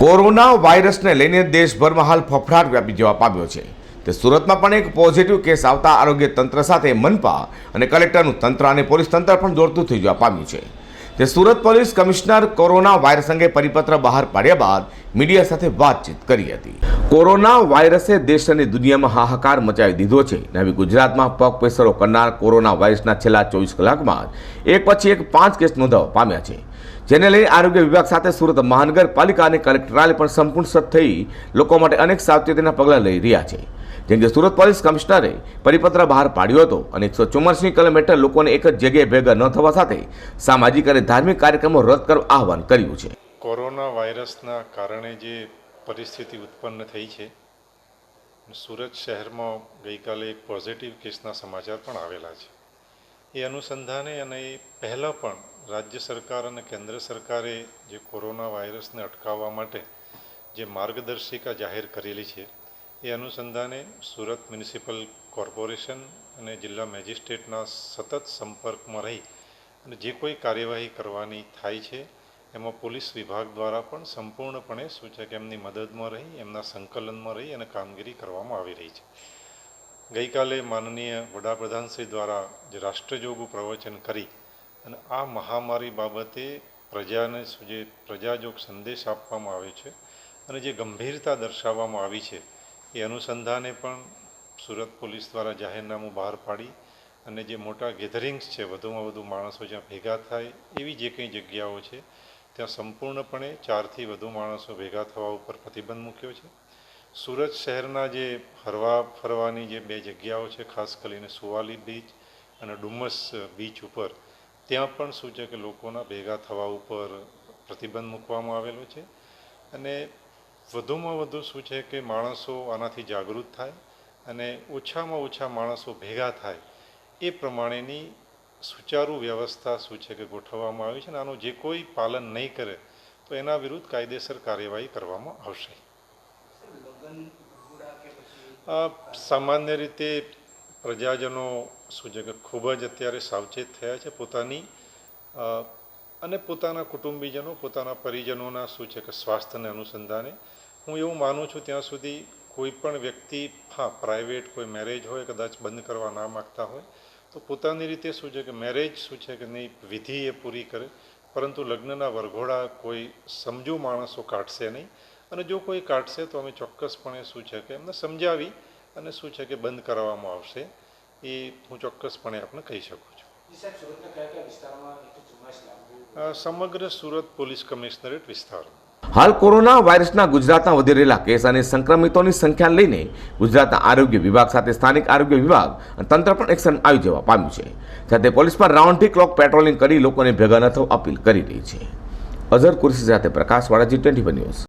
Corona વાયરસને લઈને દેશભરમાં હાલ ફફડાટ વ્યાપી જવા પામ્યો છે. તે સુરતમાં પણ એક પોઝિટિવ કેસ આવતા આરોગ્ય તંત્ર સાથે મનપા અને કલેક્ટરનું તંત્ર અને પોલીસ તંત્ર પણ દોડતું થઈ જવા પામ્યું છે. તે Surat police commissioner corona virus અંગે પરિપત્ર બહાર પાડ્યા બાદ મીડિયા સાથે વાતચીત કરી હતી. કોરોના વાયરસે દેશ અને દુનિયામાં હાહાકાર મચાવી દીધો છે નવી ગુજરાતમાં પગ પેસરો કરનાર કોરોના વાયરસના છેલ્લા ચોવીસ કલાકમાં એક પછી એક પાંચ કેસ નોંધાવા પામ્યા છે. જેને લઈ આરોગ્ય વિભાગ સાથે સુરત મહાનગરપાલિકા અને કલેક્ટરાલે પણ સંપૂર્ણ સજ્જ થઈ લોકો માટે અનેક સાવચેતીના પગલાં લઈ રહ્યા છે. જેમ કે સુરત પોલીસ કમિશનરે પરિપત્ર બહાર પાડ્યો હતો અને એકસો ચોમાસની કલમ લોકોને એક જ જગ્યાએ ભેગા ન થવા સાથે સામાજિક અને ધાર્મિક કાર્યક્રમો રદ કરવા આહવાન કર્યું છે. કોરોના વાયરસના કારણે જે પરિસ્થિતિ ઉત્પન્ન થઈ છે, સુરત શહેરમાં ગઈકાલે એક પોઝિટિવ કેસના સમાચાર પણ આવેલા છે. એ અનુસંધાને અને એ પહેલાં પણ રાજ્ય સરકાર અને કેન્દ્ર સરકારે જે કોરોના વાયરસને અટકાવવા માટે જે માર્ગદર્શિકા જાહેર કરેલી છે, એ અનુસંધાને સુરત મ્યુનિસિપલ કોર્પોરેશન અને જિલ્લા મેજિસ્ટ્રેટના સતત સંપર્કમાં રહી અને જે કોઈ કાર્યવાહી કરવાની થાય છે, એમાં પોલીસ વિભાગ દ્વારા પણ સંપૂર્ણપણે સૂચક એમની મદદમાં રહી, એમના સંકલનમાં રહી અને કામગીરી કરવામાં આવી રહી છે. ગઈકાલે માનનીય વડાપ્રધાનશ્રી દ્વારા જે રાષ્ટ્રજોગું પ્રવચન કરી અને આ મહામારી બાબતે પ્રજાને જે પ્રજાજોગ સંદેશ આપવામાં આવે છે અને જે ગંભીરતા દર્શાવવામાં આવી છે, એ અનુસંધાને પણ સુરત પોલીસ દ્વારા જાહેરનામું બહાર પાડી અને જે મોટા ગેધરિંગ્સ છે, વધુમાં વધુ માણસો જ્યાં ભેગા થાય એવી જે કંઈ જગ્યાઓ છે, ત્યાં સંપૂર્ણપણે ચારથી વધુ માણસો ભેગા થવા ઉપર પ્રતિબંધ મૂક્યો છે. સુરત શહેરના જે હરવા ફરવાની જે બે જગ્યાઓ છે, ખાસ કરીને સુવાલી બીચ અને ડુમસ બીચ ઉપર ત્યાં પણ શું છે કે લોકોના ભેગા થવા ઉપર પ્રતિબંધ મૂકવામાં આવેલો છે અને વધુમાં વધુ શું છે કે માણસો આનાથી જાગૃત થાય અને ઓછામાં ઓછા માણસો ભેગા થાય એ પ્રમાણેની સુચારુ વ્યવસ્થા શું છે કે ગોઠવવામાં આવી છે અને આનું જે કોઈ પાલન નહીં કરે તો એના વિરુદ્ધ કાયદેસર કાર્યવાહી કરવામાં આવશે. સામાન્ય રીતે પ્રજાજનો શું છે કે ખૂબ જ અત્યારે સાવચેત થયા છે પોતાની અને પોતાના કુટુંબીજનો, પોતાના પરિજનોના શું છે કે સ્વાસ્થ્યને અનુસંધાને. હું એવું માનું છું ત્યાં સુધી કોઈ પણ વ્યક્તિ, હા, પ્રાઇવેટ કોઈ મેરેજ હોય, કદાચ બંધ કરવા ના માગતા હોય, તો પોતાની રીતે શું છે કે મેરેજ શું છે કે નહીં વિધિ એ પૂરી કરે. પરંતુ લગ્નના વરઘોડા કોઈ સમજુ માણસો કાઢશે નહીં. અને જો કોઈ કાઢશે તો અમે ચોક્કસપણે શું છે કે એમને સમજાવી અને શું છે કે બંધ કરાવવામાં આવશે એ હું ચોક્કસપણે આપને કહી શકું છું. સમગ્ર સુરત પોલીસ કમિશનરેટ વિસ્તારમાં હાલ કોરોના વાયરસના ગુજરાતના વધી રહેલા કેસ અને સંક્રમિતોની સંખ્યા લઈને ગુજરાતના આરોગ્ય વિભાગ સાથે સ્થાનિક આરોગ્ય વિભાગ અને તંત્ર પણ એક્શન આવી જવા પામ્યું છે. સાથે પોલીસ પણ રાઉન્ડ ધી ક્લોક પેટ્રોલિંગ કરી લોકોને ભેગા ન થવા અપીલ કરી રહી છે. અઝર કુર્સી સાથે પ્રકાશ વાળાજી ટ્વેન્ટી ન્યૂઝ.